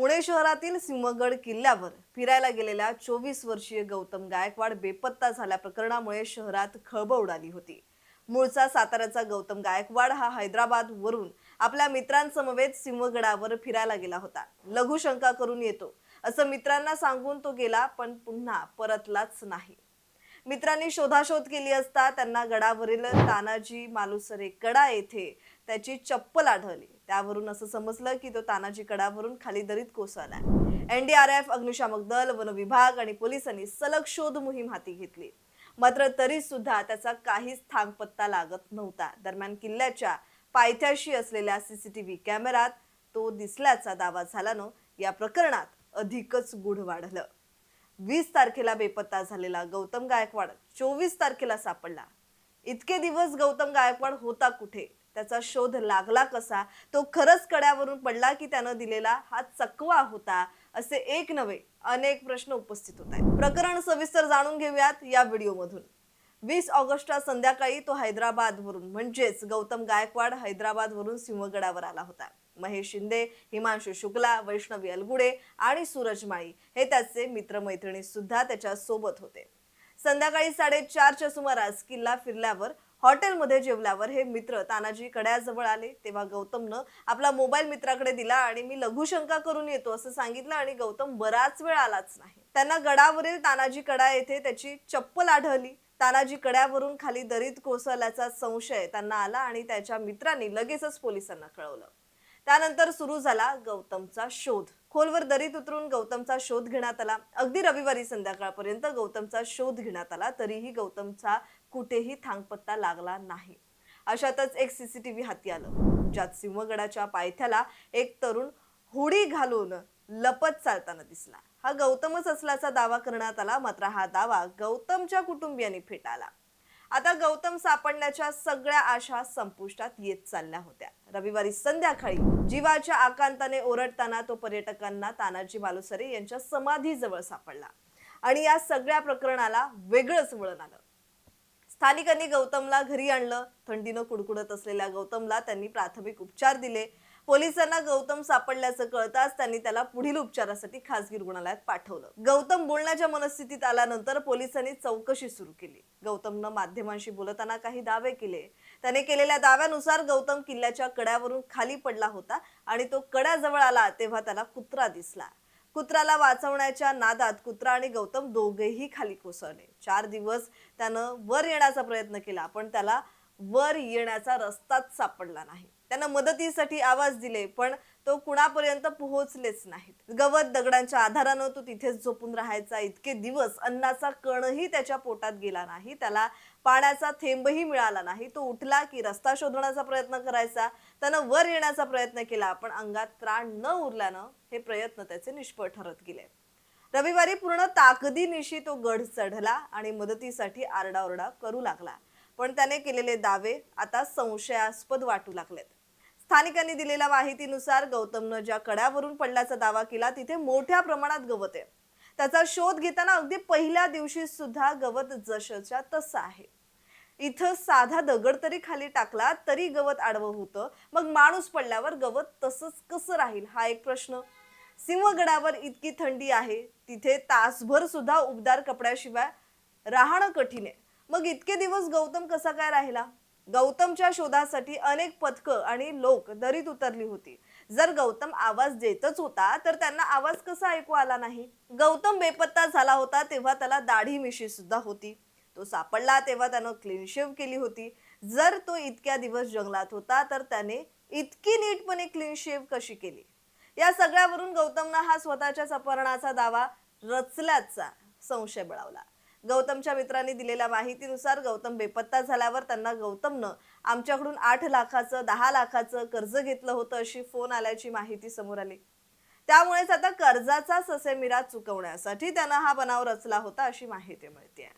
पुणे शहरातील सिंहगड किल्ल्यावर फिरायला गेलेल्या चोवीस वर्षीय गौतम गायकवाड बेपत्ता झाल्या प्रकरणामुळे शहरात खळबळ उडाली होती. मूळचा साताऱ्याचा गौतम गायकवाड हा हैदराबाद वरून आपल्या मित्रांसमवेत सिंहगडावर फिरायला गेला होता. लघुशंका करून येतो. असं मित्रांना सांगून तो गेला पण पुन्हा परतलाच नाही. मित्रांनी शोधाशोध केली असता त्यांना गडावरील तानाजी मालुसरे कडा येथे त्याची चप्पल आढळली. त्यावरून असं समजलं की तो तानाजी कडावरून खाली दरीत कोसळला एनडीआरएफ अग्निशामक दल वन विभाग आणि पोलिसांनी सलग शोध मोहीम हाती घेतली. मात्र तरी सुद्धा त्याचा काहीच थांगपत्ता लागत नव्हता. दरम्यान किल्ल्याच्या पायथ्याशी असलेल्या सीसीटीव्ही कॅमेरात तो दिसल्याचा दावा झाल्यानं या प्रकरणात अधिकच गुढ वाढलं. वीस तारखेला बेपत्ता झालेला गौतम गायकवाड चोवीस तारखेला सापडला. इतके दिवस गौतम गायकवाड होता कुठे? त्याचा शोध लागला कसा? तो खरंच कड्यावरून पडला की त्यानं दिलेला हा चकवा होता असे एक नव्हे अनेक प्रश्न उपस्थित होत आहेत. प्रकरण सविस्तर जाणून घेऊयात या व्हिडिओमधून. वीस ऑगस्टला संध्याकाळी तो हैदराबादवरून म्हणजेच गौतम गायकवाड हैदराबादवरून सिंहगडावर आला होता. महेश शिंदे हिमांशु शुक्ला वैष्णवी अलगुडे आणि सूरज माळी हे त्याचे मित्रमैत्रिणी सुद्धा त्याच्या सोबत होते. संध्याकाळी साडेचारच्या सुमारास किल्ला फिरल्यावर हॉटेलमध्ये जेवल्यावर हे मित्र तानाजी कड्याजवळ आले. तेव्हा गौतमनं आपला मोबाईल मित्राकडे दिला आणि मी लघुशंका करून येतो असं सांगितलं आणि गौतम बराच वेळ आलाच नाही. त्यांना गडावरील तानाजी कडा येथे त्याची चप्पल आढळली. तानाजी कड्यावरून खाली दरीत कोसळल्याचा संशय त्यांना आला आणि त्याच्या मित्रांनी लगेचच पोलिसांना कळवलं. त्यानंतर सुरू झाला गौतमचा शोध. खोलवर दरीत उतरून गौतमचा शोध घेण्यात आला. अगदी रविवारी संध्याकाळपर्यंत गौतमचा शोध घेण्यात आला. तरीही गौतमचा कुठेही थांगपत्ता लागला नाही. अशातच एक सीसीटीव्ही हाती आलं. ज्यात सिंहगडाच्या पायथ्याला एक तरुण हुडी घालून लपत चालताना दिसला. हा गौतमच असल्याचा दावा करण्यात आला मात्र हा दावा गौतमच्या कुटुंबियांनी फेटाळला. आता गौतम सापडण्याच्या सगळ्या आशा संपुष्टात येत चालल्या होत्या. रविवारी संध्याकाळी जीवाच्या आकांताने ओरडताना तो पर्यटकांना तानाजी मालुसरे यांच्या समाधीजवळ सापडला. आणि या सगळ्या प्रकरणाला वेगळंच वळण आलं. स्थानिकांनी गौतमला घरी आणलं. थंडीनं कुडकुडत असलेल्या गौतमला त्यांनी प्राथमिक उपचार दिले. पोलिसांना गौतम सापडल्याचं कळताच त्यांनी त्याला पुढील उपचारासाठी खासगी रुग्णालयात पाठवलं. गौतम बोलण्याच्या मनस्थितीत आल्यानंतर पोलिसांनी चौकशी सुरू केली. गौतमनं माध्यमांशी बोलताना काही दावे केले. त्याने केलेल्या दाव्यानुसार गौतम किल्ल्याच्या कड्यावरून खाली पडला होता आणि तो कड्याजवळ आला तेव्हा त्याला कुत्रा दिसला. कुत्राला वाचवण्याच्या नादात कुत्रा आणि गौतम दोघेही खाली कोसळले. चार दिवस त्यानं वर येण्याचा प्रयत्न केला पण त्याला वर येण्याचा रस्ताच सापडला नाही. त्यांना मदतीसाठी आवाज दिले पण तो कुणापर्यंत पोहोचलेच नाहीत. गवत दगडांच्या आधारानं तो तिथेच झोपून राहायचा. इतके दिवस अन्नाचा कणही त्याच्या पोटात गेला नाही. त्याला पाण्याचा थेंबही मिळाला नाही. तो उठला की रस्ता शोधण्याचा प्रयत्न करायचा. त्यानं वर येण्याचा प्रयत्न केला पण अंगात त्राण न उरल्यानं हे प्रयत्न त्याचे निष्फळ ठरत गेले. रविवारी पूर्ण ताकदीनिशी तो गढ चढला आणि मदतीसाठी आरडाओरडा करू लागला. पण त्याने केलेले दावे आता संशयास्पद वाटू लागलेत. स्थानिकांनी दिलेल्या माहितीनुसार गौतमनं ज्या कड्यावरून पडल्याचा दावा केला तिथे मोठ्या प्रमाणात गवत आहे. त्याचा शोध घेताना अगदी पहिल्या दिवशी सुद्धा गवत जसच्या तसं आहे. इथं साधा दगड तरी खाली टाकला तरी गवत आडवं होतं. मग माणूस पडल्यावर गवत तसंच कसं राहील हा एक प्रश्न. सिंहगडावर इतकी थंडी आहे तिथे तासभर सुद्धा उबदार कपड्याशिवाय राहणं कठीण आहे. मग इतके दिवस गौतम कसा काय राहिला? गौतमच्या शोधासाठी अनेक पथकं आणि लोक दरीत उतरली होती. जर गौतम आवाज देतच होता तर त्यांना आवाज कसा ऐकू आला नाही? गौतम बेपत्ता झाला होता तेव्हा त्याला दाढी मिशी सुद्धा होती. तो सापडला तेव्हा त्यानं क्लीन शेव केली होती. जर तो इतक्या दिवस जंगलात होता तर त्याने इतकी नीटपणे क्लीन शेव कशी केली? या सगळ्यावरून गौतमनं हा स्वतःच्याच अपहरणाचा दावा रचल्याचा संशय बळावला. गौतमच्या मित्रांनी दिलेल्या माहितीनुसार गौतम बेपत्ता झाल्यावर त्यांना गौतमनं आमच्याकडून आठ लाखाचं दहा लाखाचं कर्ज घेतलं होतं अशी फोन आल्याची माहिती समोर आली. त्यामुळेच आता कर्जाचा ससेमिरा चुकवण्यासाठी त्यानं हा बनाव रचला होता अशी माहिती मिळते